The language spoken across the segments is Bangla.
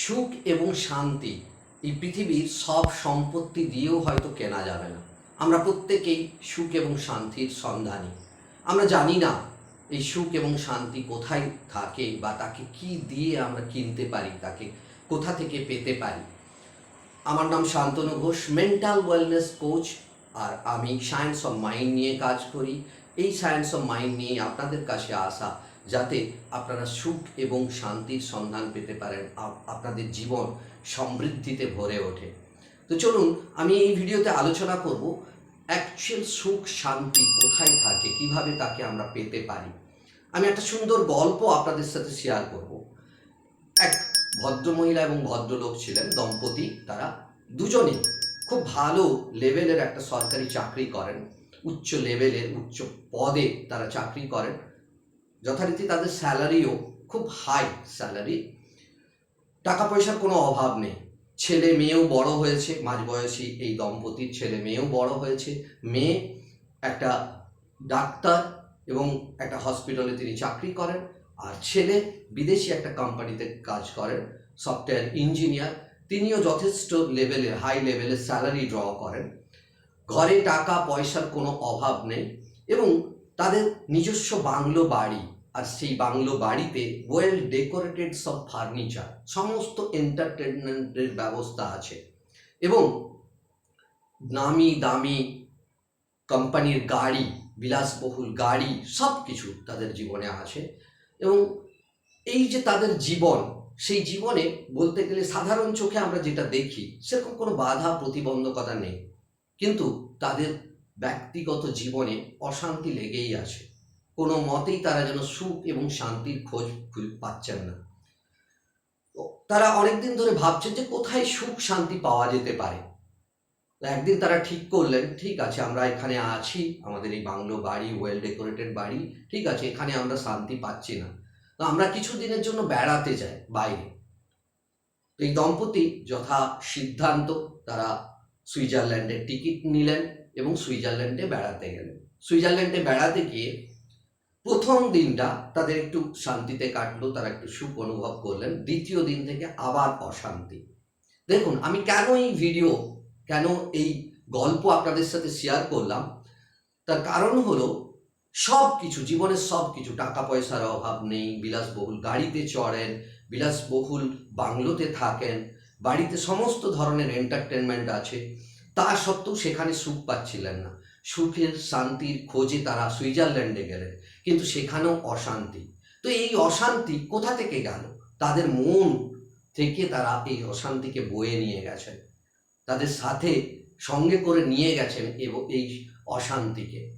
সুখ এবং শান্তি এই পৃথিবীর সব সম্পত্তি দিয়েও হয়তো কেনা যাবে না। আমরা প্রত্যেকেই সুখ এবং শান্তির সন্ধানী। আমরা জানি না এই সুখ এবং শান্তি কোথায় থাকে বা তাকে কি দিয়ে আমরা কিনতে পারি, তাকে কোথা থেকে পেতে পারি। আমার নাম Shantanu Ghosh mental wellness coach আর আমি সায়েন্স অফ মাইন্ড নিয়ে কাজ করি। এই সায়েন্স অফ মাইন্ড নিয়ে আপনাদের কাছে আসা যাতে আপনারা সুখ এবং শান্তির সন্ধান পেতে পারেন, আপ- আপনাদের জীবন সমৃদ্ধিতে ভরে ওঠে। তো চলুন, আমি এই ভিডিওতে আলোচনা করব অ্যাকচুয়াল সুখ, শান্তি কোথায় থাকে, কীভাবে তাকে আমরা পেতে পারি। আমি একটা সুন্দর গল্প আপনাদের সাথে শেয়ার করব। এক ভদ্রমহিলা এবং ভদ্রলোক ছিলেন, দম্পতি, তারা দুজনেই খুব ভালো লেভেলের একটা সরকারি চাকরি করেন। উচ্চ লেভেলের উচ্চ পদে তারা চাকরি করেন। যথারীতি তাদের স্যালারিও খুব হাই স্যালারি। টাকা পয়সার কোনো অভাব নেই। ছেলে মেয়েও বড় হয়েছে মাঝবয়সী এই দম্পতির ছেলে মেয়েও বড় হয়েছে। মেয়ে একটা ডাক্তার এবং একটা হসপিটালে তিনি চাকরি করেন আর ছেলে বিদেশি একটা কোম্পানিতে কাজ করেন সফটওয়্যার ইঞ্জিনিয়ার তিনিও যথেষ্ট লেভেলের হাই লেভেলের স্যালারি ড্র করেন। ঘরে টাকা পয়সার কোনো অভাব নেই এবং তাদের নিজস্ব বাংলো বাড়ি আর সেই বাংলো বাড়িতে ওয়েল ডেকোরেটেড সব ফার্নিচার সমস্ত এন্টারটেনমেন্টের ব্যবস্থা আছে। এবং নামি দামি কোম্পানির গাড়ি, বিলাসবহুল গাড়ি সব কিছু তাদের জীবনে আছে। এবং এই যে তাদের জীবন, সেই জীবনে বলতে গেলে সাধারণ চোখে আমরা যেটা দেখি, সেরকম কোনো বাধা প্রতিবন্ধকতা নেই। কিন্তু তাদের ব্যক্তিগত জীবনে অশান্তি লেগেই আছে। কোনো মতেই তারা যেন সুখ এবং শান্তির খোঁজ পাচ্ছেন না। তারা অনেকদিন ধরে ভাবছেন যে কোথায় সুখ শান্তি পাওয়া যেতে পারে। একদিন তারা ঠিক করলেন, ঠিক আছে, আমরা এখানে আছি, আমাদের এই বাংলো বাড়ি ওয়েল ডেকোরেটেড বাড়ি, ঠিক আছে, এখানে আমরা শান্তি পাচ্ছি না। তো আমরা কিছু দিনের জন্য বেড়াতে যাই বাইরে। এই দম্পতি যথা সিদ্ধান্ত, তারা সুইজারল্যান্ডের টিকিট নিলেন এবং সুইজারল্যান্ডে বেড়াতে গেলেন। সুইজারল্যান্ডে বেড়াতে গিয়ে প্রথম দিনটা তাদের একটু শান্তিতে কাটলো, তারা একটু সুখ অনুভব করলেন। দ্বিতীয় দিন থেকে আবার অশান্তি। দেখুন, আমি কেন এই ভিডিও, কেন এই গল্প আপনাদের সাথে শেয়ার করলাম? তার কারণ হলো সব কিছু জীবনের সব কিছু টাকা পয়সার অভাব নেই, বিলাসবহুল গাড়িতে চড়েন, বিলাসবহুল বাংলোতে থাকেন, বাড়িতে সমস্ত ধরনের এন্টারটেনমেন্ট আছে, তা সত্ত্বেও সেখানে সুখ পাচ্ছিলেন না। সুখের, শান্তির খোঁজে তারা সুইজারল্যান্ডে গেলেন। কিন্তু সেখানেও অশান্তি। তো এই অশান্তি কোথা থেকে গেল? তাদের মন থেকে তারা এই অশান্তিকে বয়ে নিয়ে গেছেন। তাদের সাথে সঙ্গে করে নিয়ে গেছেন এবং এই অশান্তিকে।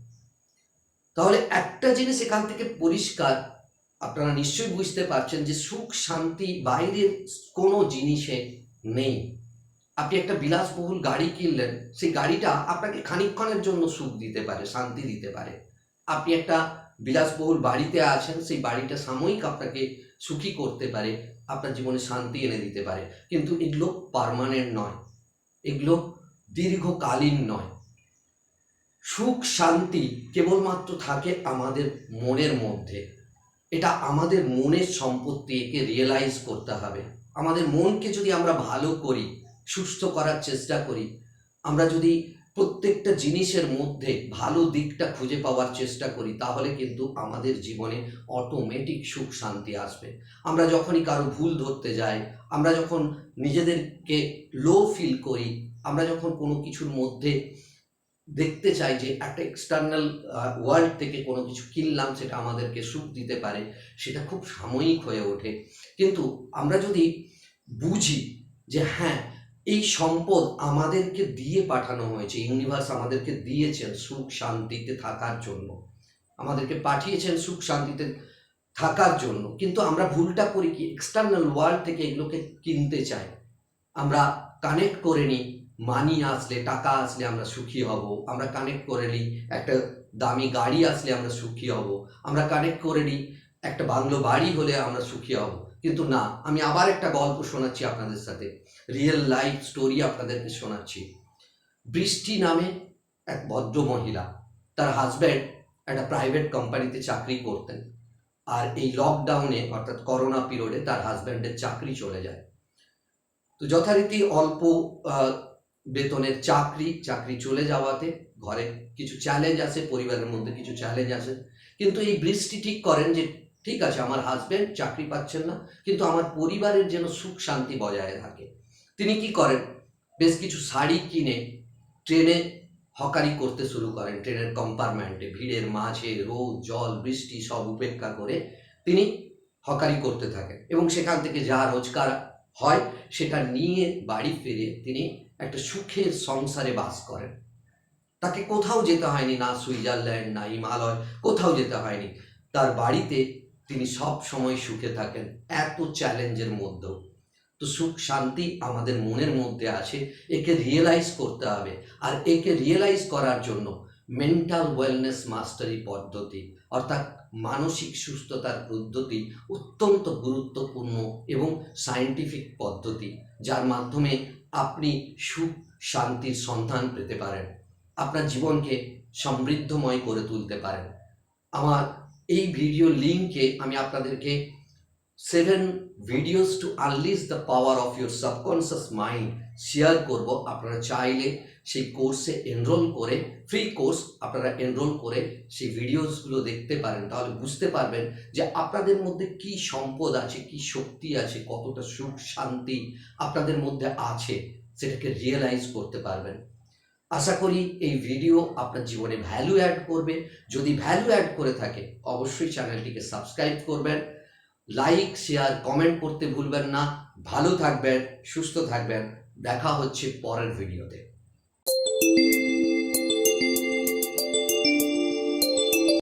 তাহলে একটা জিনিস এখান থেকে পরিষ্কার, আপনারা নিশ্চয়ই বুঝতে পারছেন যে সুখ, শান্তি বাইরের কোনো জিনিসে নেই। আপনি একটা বিলাসবহুল গাড়ি কিনলেন, সেই গাড়িটা আপনাকে খানিকক্ষণের জন্য সুখ দিতে পারে, শান্তি দিতে পারে। আপনি একটা বিলাসবহুল বাড়িতে আছেন, সেই বাড়িটা সাময়িক আপনাকে সুখী করতে পারে, আপনার জীবনে শান্তি এনে দিতে পারে। কিন্তু এগুলো পারমানেন্ট নয়। এগুলো দীর্ঘকালীন নয়। সুখ, শান্তি কেবলমাত্র থাকে আমাদের মনের মধ্যে। এটা আমাদের মনের সম্পত্তি একে রিয়েলাইজ করতে হবে। আমাদের মনকে যদি আমরা ভালো করি, সুস্থ করার চেষ্টা করি, আমরা যদি প্রত্যেকটা জিনিসের মধ্যে ভালো দিকটা খুঁজে পাওয়ার চেষ্টা করি, তাহলে কিন্তু আমাদের জীবনে অটোমেটিক সুখ শান্তি আসবে। আমরা যখনই কারও ভুল ধরতে যাই, আমরা যখন নিজেদেরকে লো ফিল করি, আমরা যখন কোনো কিছুর মধ্যে দেখতে চাই যে একটা এক্সটার্নাল ওয়ার্ল্ড থেকে কোনো কিছু কিনলাম, সেটা আমাদেরকে সুখ দিতে পারে, সেটা খুব সাময়িক হয়ে ওঠে। কিন্তু আমরা যদি বুঝি যে হ্যাঁ এই সম্পদ আমাদেরকে দিয়ে পাঠানো হয়েছে ইউনিভার্স আমাদেরকে দিয়েছেন সুখ শান্তিতে থাকার জন্য। আমাদেরকে পাঠিয়েছেন সুখ শান্তিতে থাকার জন্য। কিন্তু আমরা ভুলটা করি কি? এক্সটার্নাল ওয়ার্ল্ড থেকে এগুলোকে কিনতে চাই আমরা কানেক্ট করে নিই মানি আসলে, টাকা আসলে আমরা সুখী হব। আমরা কানেক্ট করে নিই, একটা দামি গাড়ি আসলে আমরা সুখী হব। আমরা কানেক্ট করে নিই, একটা বাংলো বাড়ি হলে আমরা সুখী হব। কিন্তু না, আমি আবার একটা গল্প শোনাচ্ছি আপনাদের সাথে। রিয়েল লাইফ স্টোরি আপনাদেরকে শোনাচ্ছি। বৃষ্টি নামে এক ভদ্র মহিলা, তার হাজব্যান্ড একটা প্রাইভেট কোম্পানিতে চাকরি করতেন। আর এই লকডাউনে অর্থাৎ করোনা পিরিয়ডে তার হাজব্যান্ডের চাকরি চলে যায়। তো যথারীতি অল্প বেতনের চাকরি চাকরি চলে যাওয়াতে ঘরে কিছু চ্যালেঞ্জ আছে পরিবারের মধ্যে কিছু চ্যালেঞ্জ আছে কিন্তু এই বৃষ্টি ঠিক করেন যে ঠিক আছে, আমার হাজবেন্ড চাকরি পাচ্ছেন না, কিন্তু আমার পরিবারের যেন সুখ শান্তি বজায় থাকে। তিনি কি করেন? বেশ কিছু শাড়ি কিনে ট্রেনে হকারি করতে শুরু করেন। ট্রেনের কম্পার্টমেন্টে ভিড়ের মাঝে রোদ, জল, বৃষ্টি সব উপেক্ষা করে তিনি হকারি করতে থাকেন এবং সেখান থেকে যা রোজগার হয় সেটা নিয়ে বাড়ি ফিরে তিনি একটা সুখের সংসারে বাস করেন। তাকে কোথাও যেতে হয়নি, না সুইজারল্যান্ড, না হিমালয়, কোথাও যেতে হয়নি। তার বাড়িতে তিনি সব সময় সুখে থাকেন, এত চ্যালেঞ্জের মধ্যেও। তো সুখ, শান্তি আমাদের মনের মধ্যে আছে, একে রিয়েলাইজ করতে হবে। আর একে রিয়েলাইজ করার জন্য মেন্টাল ওয়েলনেস মাস্টারি পদ্ধতি, অর্থাৎ মানসিক সুস্থতার পদ্ধতি অত্যন্ত গুরুত্বপূর্ণ এবং সায়েন্টিফিক পদ্ধতি, যার মাধ্যমে আপনি সুখ, শান্তির সন্ধান পেতে পারেন। আপনার জীবনকে সমৃদ্ধময় করে তুলতে পারেন। আমার এই ভিডিও লিঙ্কে আমি আপনাদেরকে seven videos to unleash the power of your subconscious mind share করব। আপনারা চাইলে সেই কোর্সে এনরোল করে ফ্রি কোর্স আপনারা এনরোল করে সেই ভিডিওসগুলো দেখতে পারেন। তাহলে বুঝতে পারবেন যে আপনাদের মধ্যে কি সম্পদ আছে, কি শক্তি আছে, কতটা সুখ শান্তি আপনাদের মধ্যে আছে, সেটাকে রিয়েলাইজ করতে পারবেন। আশা করি এই ভিডিও আপনার জীবনে ভ্যালু অ্যাড করবে। যদি ভ্যালু অ্যাড করে থাকে, অবশ্যই চ্যানেলটিকে সাবস্ক্রাইব করবেন। লাইক শেয়ার কমেন্ট করতে ভুলবেন না। ভালো থাকবেন, সুস্থ থাকবেন। দেখা হচ্ছে পরের ভিডিওতে